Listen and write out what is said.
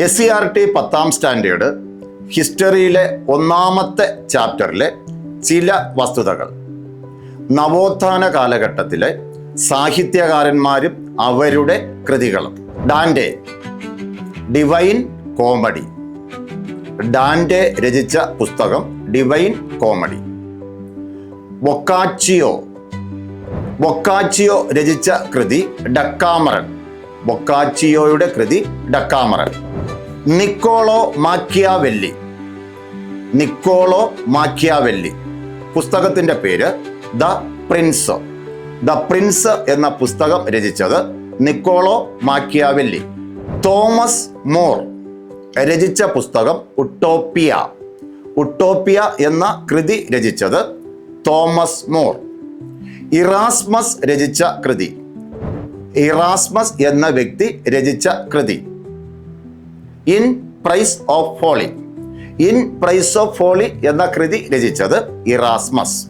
S C R T പത്താം standard ഹിസ്റ്ററിയിലെ ഒന്നാമത്തെ ചാപ്റ്ററിലെ ചില വസ്തുതകൾ. നവോത്ഥാന കാലഘട്ടത്തിലെ സാഹിത്യകാരന്മാരും അവരുടെ കൃതികളും. Dante divine comedy. ഡാൻഡെ രചിച്ച പുസ്തകം ഡിവൈൻ കോമഡി. വൊക്കാച്ചിയോ വൊക്കാച്ചിയോ രചിച്ച കൃതി ഡക്കാമറൻ. ബൊക്കാച്ചിയോയുടെ കൃതി ഡക്കാമറൻ. നിക്കോളോ മാക്കിയാവെല്ലി. നിക്കോളോ മാക്കിയാവെല്ലി. പുസ്തകത്തിന്റെ പേര് ദ പ്രിൻസ്. ദ പ്രിൻസ് എന്ന പുസ്തകം രചിച്ചത് നിക്കോളോ മാക്കിയാവെല്ലി. തോമസ് മോർ രചിച്ച പുസ്തകം ഉട്ടോപ്പിയ. ഉട്ടോപ്പിയ എന്ന കൃതി രചിച്ചത് തോമസ് മോർ. ഇറാസ്മസ് രചിച്ച കൃതി ഇറാസ്മസ് എന്ന വ്യക്തി രചിച്ച കൃതി. In praise of folly. In praise of folly എന്ന കൃതി രചിച്ചത് ഇറാസ്മസ്.